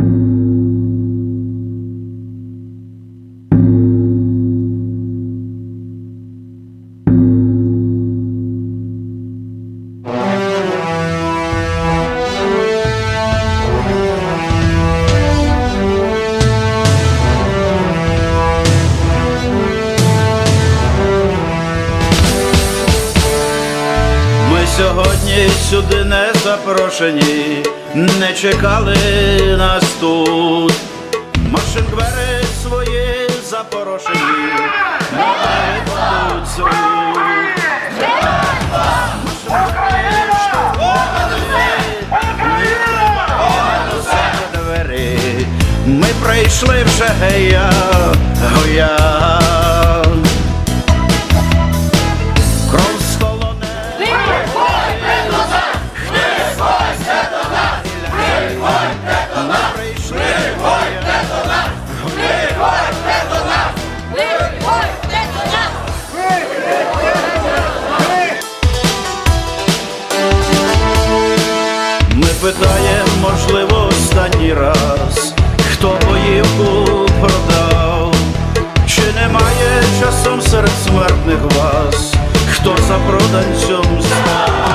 Ми сьогодні сюди не запрошені, не чекали нас тут. Машин двері свої запорошені, не ведуть з. Ми прийшли вже гея, гоя. Часом серед смертних вас, хто за проданцем став.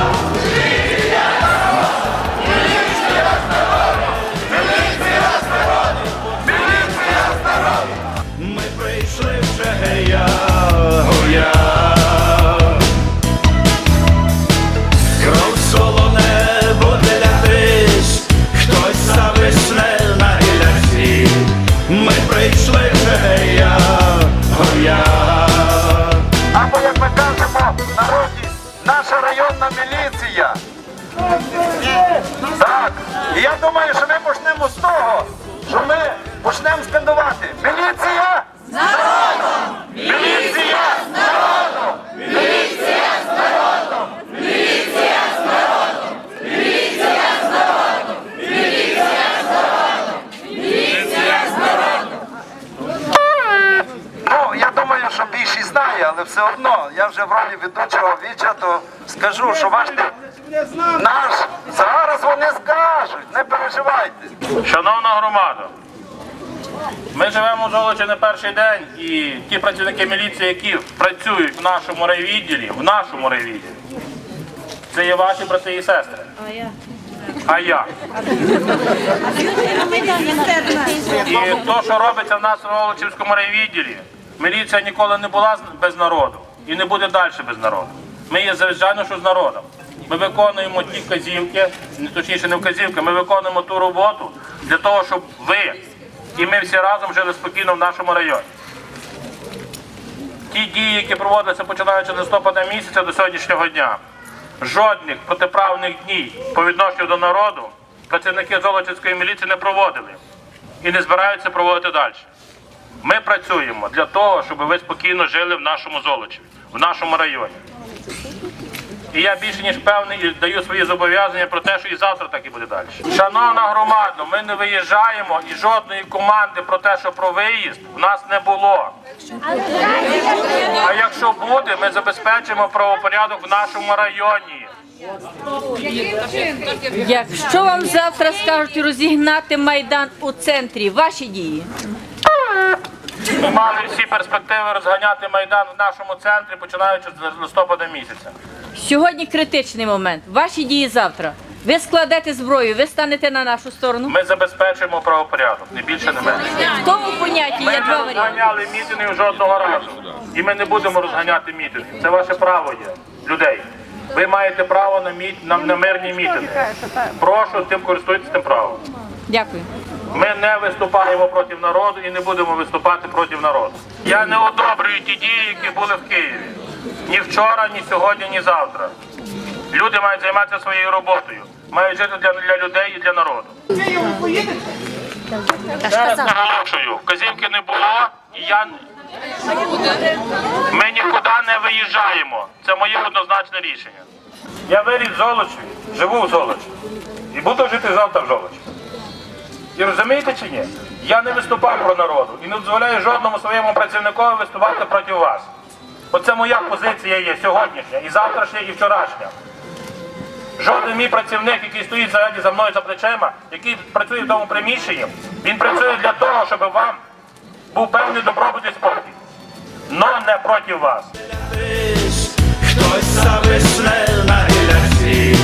Що ми почнемо скандувати. Міліція! З народом! Міліція! З народом! Міліція з народом! Міліція з народом! Міліція з народом! Міліція з народом! Міліція з народом! Ну, я думаю, що більшість знає, але все одно, я вже в ролі ведучого віча, то скажу, що ваш ти- наш, зараз вони скажуть, не переживайте. Шановна громада, ми живемо в Золочі не перший день, і ті працівники міліції, які працюють в нашому райвідділі, в нашому райвідділі, це є ваші брати і сестри. А я. І то, що робиться в нас в Золочівському райвідділі, міліція ніколи не була без народу і не буде далі без народу. Ми є звичайно, що з народом. Ми виконуємо ті вказівки, точніше не вказівки, ми виконуємо ту роботу для того, щоб ви і ми всі разом жили спокійно в нашому районі. Ті дії, які проводилися починаючи з листопада місяця до сьогоднішнього дня, жодних протиправних дій по відношенню до народу працівники Золочівської міліції не проводили і не збираються проводити далі. Ми працюємо для того, щоб ви спокійно жили в нашому Золочеві, в нашому районі. І я більше ніж певний і даю свої зобов'язання про те, що і завтра так і буде далі. Шановна громада, ми не виїжджаємо і жодної команди про те, що про виїзд в нас не було. А якщо буде, ми забезпечимо правопорядок в нашому районі. Якщо вам завтра скажуть розігнати майдан у центрі, ваші дії. Ми мали всі перспективи розганяти майдан в нашому центрі, починаючи з листопада місяця. Сьогодні критичний момент. Ваші дії завтра. Ви складете зброю, ви станете на нашу сторону. Ми забезпечимо правопорядок, не більше, не менше. В тому понятті Ми є не два варіанти. розганяли мітинги жодного разу. І ми не будемо розганяти мітинги. Це ваше право є, людей. Ви маєте право на, міт... на, на мирні мітинги. Прошу тим користуйтесь тим правом. Дякую. Ми не виступаємо проти народу і не будемо виступати проти народу. Я не одобрюю ті дії, які були в Києві. Ні вчора, ні сьогодні, ні завтра. Люди мають займатися своєю роботою, мають жити для, для людей і для народу. Зараз наголошую, вказівки не було, і я ми нікуди не виїжджаємо. Це моє однозначне рішення. Я виріс в Золочі, живу в Золочі. І буду жити завтра в Золочі. І розумієте чи ні? Я не виступав про народу і не дозволяю жодному своєму працівникові виступати проти вас. Оце моя позиція є сьогоднішня, і завтрашня, і вчорашня. Жоден мій працівник, який стоїть ззаді за мною за плечима, який працює в тому приміщенні, він працює для того, щоб вам був певний добробут і спокій. Но не проти вас. Хтось зависне на гіляці,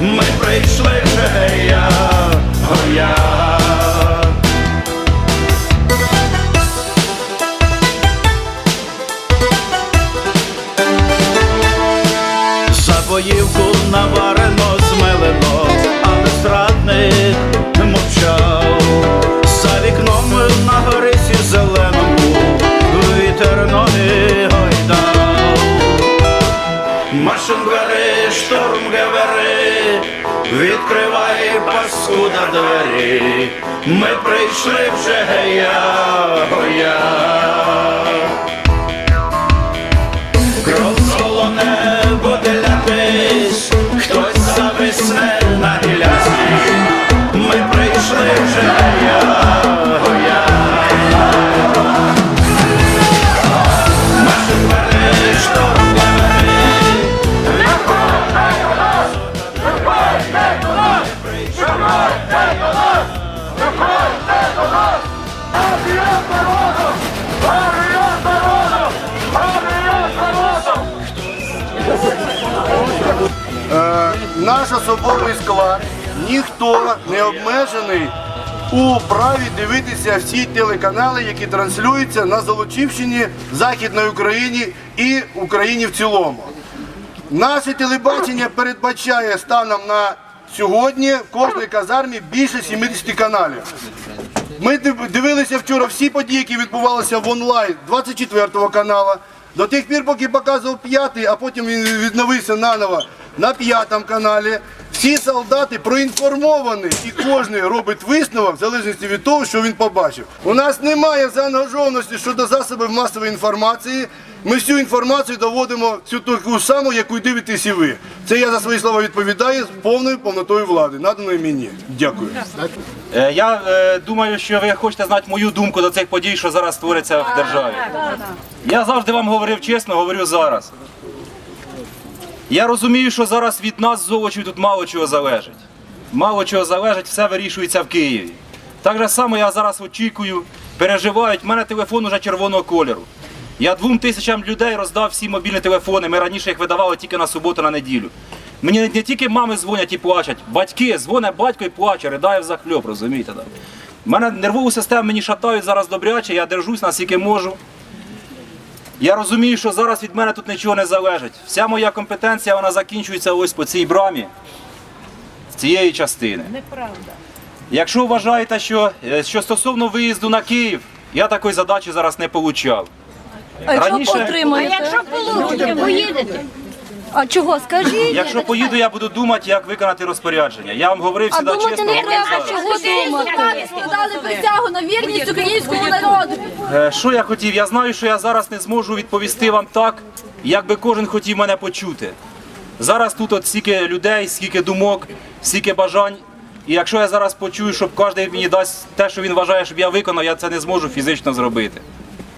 ми прийшли вже гея, гоя. За боївку наварено змелено, але зрадник мовчав. За вікном на горисі зеленому вітер ноги гойдав. Машин гори, шторм гевери, відкривай паскуда двері. Ми прийшли вже гея, наш особовий склад ніхто не обмежений у праві дивитися всі телеканали, які транслюються на Золочівщині, Західній Україні і Україні в цілому. Наше телебачення передбачає станом на сьогодні в кожній казармі більше 70 каналів. Ми дивилися вчора всі події, які відбувалися в онлайн 24 каналу. До тих пір, поки показував п'ятий, а потім він відновився наново на п'ятому каналі. Всі солдати проінформовані і кожен робить висновок в залежності від того, що він побачив. У нас немає заангажованості щодо засобів масової інформації. Ми всю інформацію доводимо всю таку саму, яку й дивитесь і ви. Це я за свої слова відповідаю з повною повнотою влади, наданої мені. Дякую. Е, Я е, думаю, що ви хочете знати мою думку до цих подій, що зараз твориться в державі. Я завжди вам говорив чесно, говорю зараз. Я розумію, що зараз від нас золочів тут мало чого залежить. Мало чого залежить, все вирішується в Києві. Так же само я зараз очікую, переживають. У мене телефон уже червоного кольору. Я двом тисячам людей роздав всі мобільні телефони. Ми раніше їх видавали тільки на суботу, на неділю. Мені не тільки мами дзвонять і плачуть, батьки дзвонять батько і плаче, ридає в захльоп, розумієте? У мене нервову систему мені шатають зараз добряче, я держусь наскільки можу. Я розумію, що зараз від мене тут нічого не залежить. Вся моя компетенція вона закінчується ось по цій брамі з цієї частини. Неправда. Якщо вважаєте, що, е, що стосовно виїзду на Київ, я такої задачі зараз не получав. А якщо отримаєте? отримаєте? Якщо получите, поїдете. А чого? Скажіть. Якщо поїду, я буду думати, як виконати розпорядження. Я вам говорив А сюди думати чесно. не говорю треба, зараз. чого думати. Складали присягу на вірність українському народу. Е, Що я хотів? Я знаю, що я зараз не зможу відповісти вам так, як би кожен хотів мене почути. Зараз тут от стільки людей, стільки думок, стільки бажань. І якщо я зараз почую, щоб кожен мені дасть те, що він вважає, щоб я виконав, я це не зможу фізично зробити.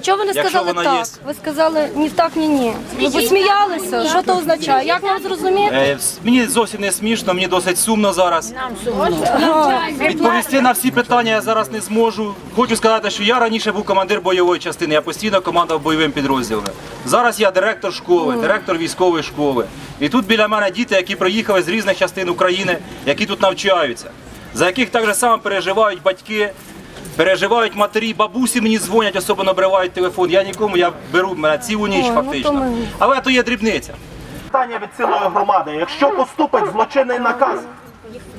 Чого ви не Якщо сказали так? є. Ви сказали ні так, ні ні. Ви посміялися. Що це означає? Як нам зрозуміти? Е, с- Мені зовсім не смішно, мені досить сумно зараз. Відповісти на всі питання я зараз не зможу. Хочу сказати, що я раніше був командир бойової частини, я постійно командував бойовим підрозділами. Зараз я директор школи, директор військової школи. І тут біля мене діти, які приїхали з різних частин України, які тут навчаються, за яких так же само переживають батьки. Переживають матері, бабусі мені дзвонять, особливо набривають телефон. Я нікому, я беру мене цілу ніч Ой, ну фактично. то Але то є дрібниця. питання від цілої громади. Якщо поступить злочинний наказ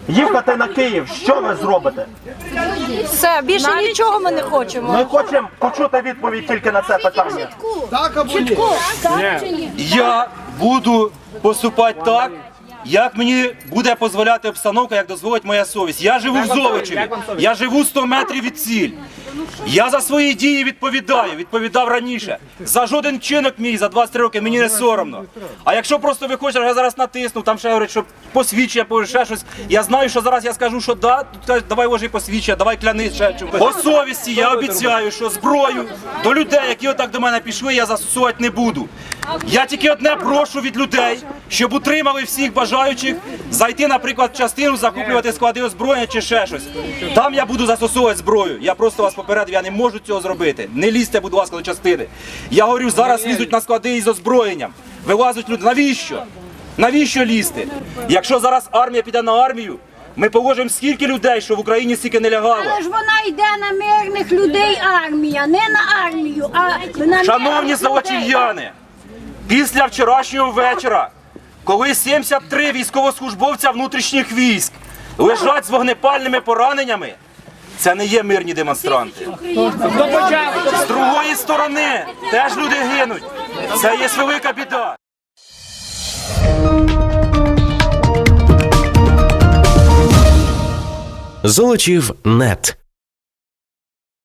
їхати на Київ, що ви зробите? Все, більше нічого ми не хочемо. Ми хочемо почути відповідь тільки на це питання. Я буду поступати так, як мені буде дозволяти обстановка, як дозволить моя совість. Я живу в Золочеві, я живу 100 метрів від ціль. Я за свої дії відповідаю, відповідав раніше. За жоден чинок мій за 23 роки мені не соромно. А якщо просто ви хочете, я зараз натисну, там ще говорять, що посвідчення, ще щось. Я знаю, що зараз я скажу, що да, тут кажуть, давай ложи посвідчення, давай клянись ще чимось. По совісті я обіцяю, що зброю до людей, які отак до мене пішли, я застосувати не буду. Я тільки одне прошу від людей, щоб утримали всіх бажаючих. Бажаючих зайти, наприклад, в частину, закуплювати склади озброєння чи ще щось. Там я буду застосовувати зброю. Я просто вас попередив, я не можу цього зробити. Не лізьте, будь ласка, до частини. Я говорю, зараз лізуть на склади із озброєнням. Вилазять люди. Навіщо? Навіщо лізти? Якщо зараз армія піде на армію, ми положимо скільки людей, що в Україні стільки не лягало. Але ж вона йде на мирних людей армія, не на армію, а на Шановні мирних золоті людей. яни, після вчорашнього вечора, коли 73 військовослужбовця внутрішніх військ лежать з вогнепальними пораненнями, це не є мирні демонстранти. З другої сторони теж люди гинуть. Це є велика біда. Золочів нет.